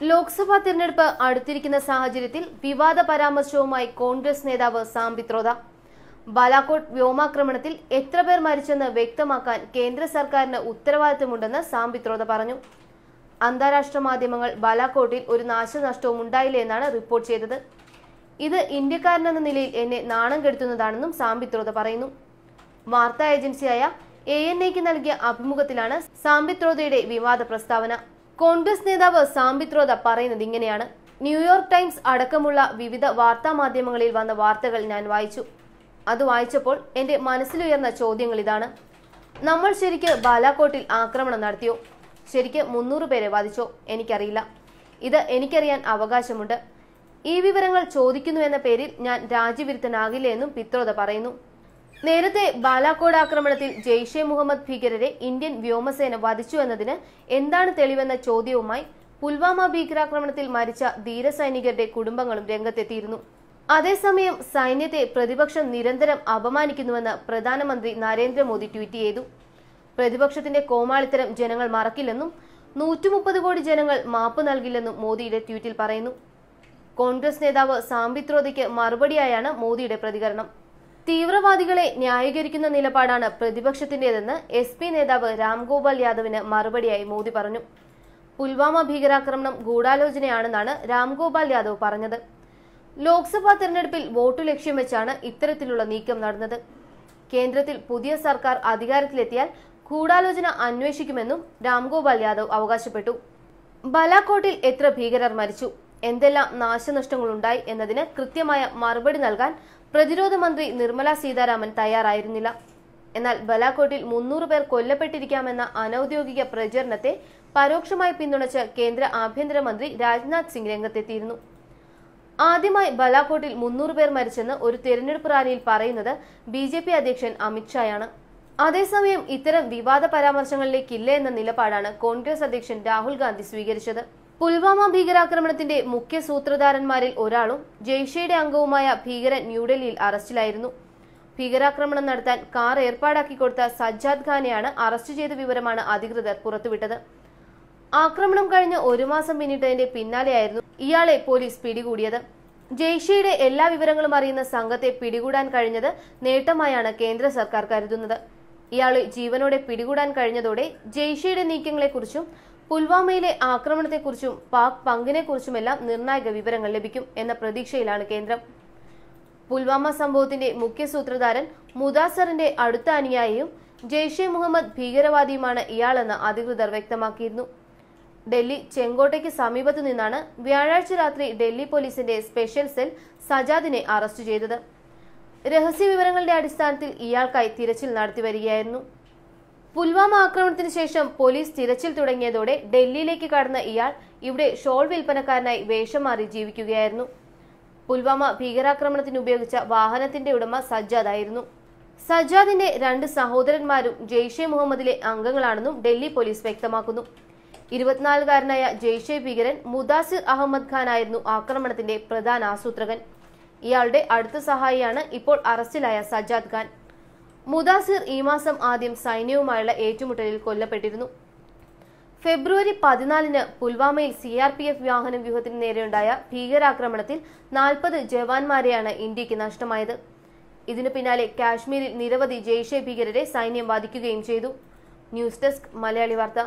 ലോക്സഭാ തിരഞ്ഞെടുപ്പ് അടുത്തിരിക്കുന്ന സാഹചര്യത്തിൽ വിവാദ പരാമർശവുമായി കോൺഗ്രസ് നേതാവ് സാംപിത്രോദ. ബാലാക്കോട്ട് വ്യോമാക്രമണത്തിൽ എത്ര പേർ മരിച്ചെന്ന് വ്യക്തമാക്കാൻ കേന്ദ്ര സർക്കാരിന് ഉത്തരവാദിത്തമുണ്ടെന്ന് സാംപിത്രോദ പറഞ്ഞു. അന്താരാഷ്ട്ര മാധ്യമങ്ങൾ ബാലാക്കോട്ടിൽ ഒരു നാശനഷ്ടവും ഉണ്ടായില്ല എന്നാണ് റിപ്പോർട്ട് ചെയ്തത്. ഇത് ഇന്ത്യക്കാരനെന്ന നിലയിൽ എന്നെ നാണം കെടുത്തുന്നതാണെന്നും സാംപിത്രോദ പറയുന്നു. വാർത്താ ഏജൻസിയായ എ എൻ എക്ക് നൽകിയ അഭിമുഖത്തിലാണ് സാംബിത്രോദയുടെ വിവാദ പ്രസ്താവന. കോൺഗ്രസ് നേതാവ് സാംബിത്രോദ പറയുന്നത് ഇങ്ങനെയാണ്. ന്യൂയോർക്ക് ടൈംസ് അടക്കമുള്ള വിവിധ വാർത്താ മാധ്യമങ്ങളിൽ വന്ന വാർത്തകൾ ഞാൻ വായിച്ചു. അത് വായിച്ചപ്പോൾ എന്റെ മനസ്സിലുയർന്ന ചോദ്യങ്ങൾ ഇതാണ്. നമ്മൾ ശരിക്ക് ബാലാക്കോട്ടിൽ ആക്രമണം നടത്തിയോ? ശരിക്ക് മുന്നൂറ് പേരെ വധിച്ചോ? എനിക്കറിയില്ല. ഇത് എനിക്കറിയാൻ അവകാശമുണ്ട്. ഈ വിവരങ്ങൾ ചോദിക്കുന്നു എന്ന പേരിൽ ഞാൻ രാജ്യവിരുദ്ധനാകില്ല എന്നും പിത്രോദ പറയുന്നു. നേരത്തെ ബാലാക്കോട് ആക്രമണത്തിൽ ജെയ്ഷെ മുഹമ്മദ് ഭീകരരെ ഇന്ത്യൻ വ്യോമസേന വധിച്ചു എന്നതിന് എന്താണ് തെളിവെന്ന ചോദ്യവുമായി പുൽവാമ ഭീകരാക്രമണത്തിൽ മരിച്ച ധീരസൈനികരുടെ കുടുംബങ്ങളും രംഗത്തെത്തിയിരുന്നു. അതേസമയം സൈന്യത്തെ പ്രതിപക്ഷം നിരന്തരം അപമാനിക്കുന്നുവെന്ന് പ്രധാനമന്ത്രി നരേന്ദ്രമോദി ട്വീറ്റ് ചെയ്തു. പ്രതിപക്ഷത്തിന്റെ കോമാളിത്തരം ജനങ്ങൾ മറക്കില്ലെന്നും നൂറ്റിമുപ്പത് കോടി ജനങ്ങൾ മാപ്പ് നൽകില്ലെന്നും മോദിയുടെ ട്വീറ്റിൽ പറയുന്നു. കോൺഗ്രസ് നേതാവ് സാംബിത്രോദിക്ക് മറുപടിയായാണ് മോദിയുടെ പ്രതികരണം. തീവ്രവാദികളെ ന്യായീകരിക്കുന്ന നിലപാടാണ് പ്രതിപക്ഷത്തിന്റേതെന്ന് എസ് പി നേതാവ് രാംഗോപാൽ യാദവിന് മറുപടിയായി മോദി പറഞ്ഞു. പുൽവാമ ഭീകരാക്രമണം ഗൂഢാലോചനയാണെന്നാണ് രാംഗോപാൽ യാദവ് പറഞ്ഞത്. ലോക്സഭാ തെരഞ്ഞെടുപ്പിൽ വോട്ടു ലക്ഷ്യം വെച്ചാണ് ഇത്തരത്തിലുള്ള നീക്കം നടന്നത്. കേന്ദ്രത്തിൽ പുതിയ സർക്കാർ അധികാരത്തിലെത്തിയാൽ ഗൂഢാലോചന അന്വേഷിക്കുമെന്നും രാംഗോപാൽ യാദവ് അവകാശപ്പെട്ടു. ബലാക്കോട്ടിൽ എത്ര ഭീകരർ മരിച്ചു? എന്തെല്ലാം നാശനഷ്ടങ്ങളുണ്ടായി എന്നതിന് കൃത്യമായ മറുപടി നൽകാൻ പ്രതിരോധ മന്ത്രി നിർമ്മല സീതാരാമൻ തയ്യാറായിരുന്നില്ല. എന്നാൽ ബലാക്കോട്ടിൽ മുന്നൂറ് പേർ കൊല്ലപ്പെട്ടിരിക്കാമെന്ന അനൌദ്യോഗിക പ്രചരണത്തെ പരോക്ഷമായി പിന്തുണച്ച് കേന്ദ്ര ആഭ്യന്തരമന്ത്രി രാജ്നാഥ് സിംഗ് രംഗത്തെത്തിയിരുന്നു. ആദ്യമായി ബലാക്കോട്ടിൽ മുന്നൂറ് പേർ മരിച്ചെന്ന് ഒരു തെരഞ്ഞെടുപ്പ് റാലിയിൽ പറയുന്നത് ബി ജെ പി അധ്യക്ഷൻ അമിത്ഷായാണ് അതേസമയം ഇത്തരം വിവാദ പരാമർശങ്ങളിലേക്കില്ല എന്ന നിലപാടാണ് കോൺഗ്രസ് അധ്യക്ഷൻ രാഹുൽ ഗാന്ധി സ്വീകരിച്ചത്. പുൽവാമ ഭീകരാക്രമണത്തിന്റെ മുഖ്യ സൂത്രധാരന്മാരിൽ ഒരാളും ജെയ്ഷയുടെ അംഗവുമായ ഭീകരൻ ന്യൂഡൽഹിയിൽ അറസ്റ്റിലായിരുന്നു. ഭീകരാക്രമണം നടത്താൻ കാർ ഏർപ്പാടാക്കി കൊടുത്ത സജ്ജാദ് ഖാനെയാണ് അറസ്റ്റ് ചെയ്ത വിവരമാണ് അധികൃതർ പുറത്തുവിട്ടത്. ആക്രമണം കഴിഞ്ഞ് ഒരു മാസം പിന്നിട്ടതിന്റെ പിന്നാലെയായിരുന്നു ഇയാളെ പോലീസ് പിടികൂടിയത്. ജെയ്ഷയുടെ എല്ലാ വിവരങ്ങളും അറിയുന്ന സംഘത്തെ പിടികൂടാൻ കഴിഞ്ഞത് നേട്ടമായാണ് കേന്ദ്ര സർക്കാർ കരുതുന്നത്. ഇയാളെ ജീവനോടെ പിടികൂടാൻ കഴിഞ്ഞതോടെ ജെയ്ഷയുടെ നീക്കങ്ങളെക്കുറിച്ചും പുൽവാമയിലെ ആക്രമണത്തെക്കുറിച്ചും പാക് പങ്കിനെക്കുറിച്ചുമെല്ലാം നിർണായക വിവരങ്ങൾ ലഭിക്കും എന്ന പ്രതീക്ഷയിലാണ് കേന്ദ്രം. പുൽവാമ സംഭവത്തിന്റെ മുഖ്യ സൂത്രധാരൻ മുദാസറിന്റെ അടുത്ത അനുയായിയും ജെയ്ഷെ മുഹമ്മദ് ഭീകരവാദിയുമാണ് ഇയാളെന്ന് അധികൃതർ വ്യക്തമാക്കിയിരുന്നു. ഡൽഹി ചെങ്കോട്ടയ്ക്ക് സമീപത്തു നിന്നാണ് വ്യാഴാഴ്ച രാത്രി ഡൽഹി പോലീസിന്റെ സ്പെഷ്യൽ സെൽ സജാദിനെ അറസ്റ്റ് ചെയ്തത്. രഹസ്യ വിവരങ്ങളുടെ അടിസ്ഥാനത്തിൽ ഇയാൾക്കായി തിരച്ചിൽ നടത്തി വരികയായിരുന്നു പുൽവാമ ആക്രമണത്തിന് ശേഷം പോലീസ് തിരച്ചിൽ തുടങ്ങിയതോടെ ഡൽഹിയിലേക്ക് കടന്ന ഇയാൾ ഇവിടെ ഷോൾ വിൽപ്പനക്കാരനായി വേഷം മാറി ജീവിക്കുകയായിരുന്നു. പുൽവാമ ഭീകരാക്രമണത്തിന് ഉപയോഗിച്ച വാഹനത്തിന്റെ ഉടമ സജ്ജാദ് ആയിരുന്നു. സജ്ജാദിന്റെ രണ്ട് സഹോദരന്മാരും ജെയ്ഷെ മുഹമ്മദിലെ അംഗങ്ങളാണെന്നും ഡൽഹി പോലീസ് വ്യക്തമാക്കുന്നു. ഇരുപത്തിനാലുകാരനായ ജെയ്ഷെ ഭീകരൻ മുദാസിർ അഹമ്മദ് ഖാൻ ആയിരുന്നു ആക്രമണത്തിന്റെ പ്രധാന ആസൂത്രകൻ. ഇയാളുടെ അടുത്ത സഹായിയാണ് ഇപ്പോൾ അറസ്റ്റിലായ സജ്ജാദ് ഖാൻ. മുദാസിർ ഈ മാസം ആദ്യം സൈന്യവുമായുള്ള ഏറ്റുമുട്ടലിൽ കൊല്ലപ്പെട്ടിരുന്നു. ഫെബ്രുവരി പതിനാലിന് പുൽവാമയിൽ സി ആർ പി എഫ് വാഹന വ്യൂഹത്തിന് നേരെയുണ്ടായ ഭീകരാക്രമണത്തിൽ നാൽപ്പത് ജവാന്മാരെയാണ് ഇന്ത്യയ്ക്ക് നഷ്ടമായത്. ഇതിനു പിന്നാലെ കാശ്മീരിൽ നിരവധി ജെയ്ഷെ ഭീകരരെ സൈന്യം വധിക്കുകയും ചെയ്തു. ന്യൂസ് ഡെസ്ക് മലയാളി വാർത്ത.